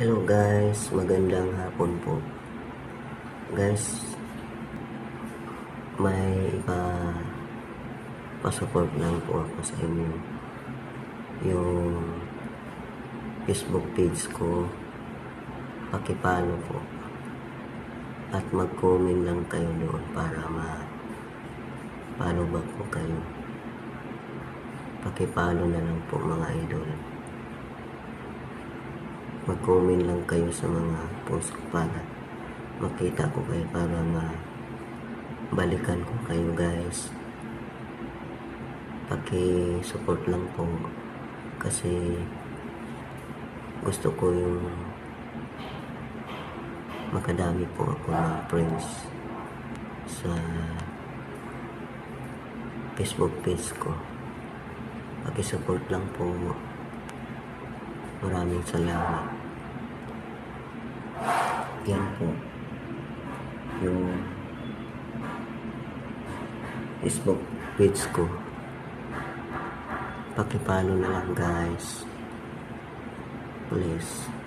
Hello guys, magandang hapon po. Guys, may ipa pasupport lang po ako sa inyo. Yung Facebook page ko, pakipalo po. At mag-comment lang kayo doon para ma follow back po kayo. Pakipalo na lang po mga idol mag-comment lang kayo sa mga post ko para makita ko kayo para mabalikan ko kayo guys. Paki-support lang po. Kasi gusto ko yung makadami po ako ng friends sa Facebook page ko. Paki-support lang po. Maraming salamat. Yan po. Yung Facebook page ko. Pakipalo na lang guys. Please.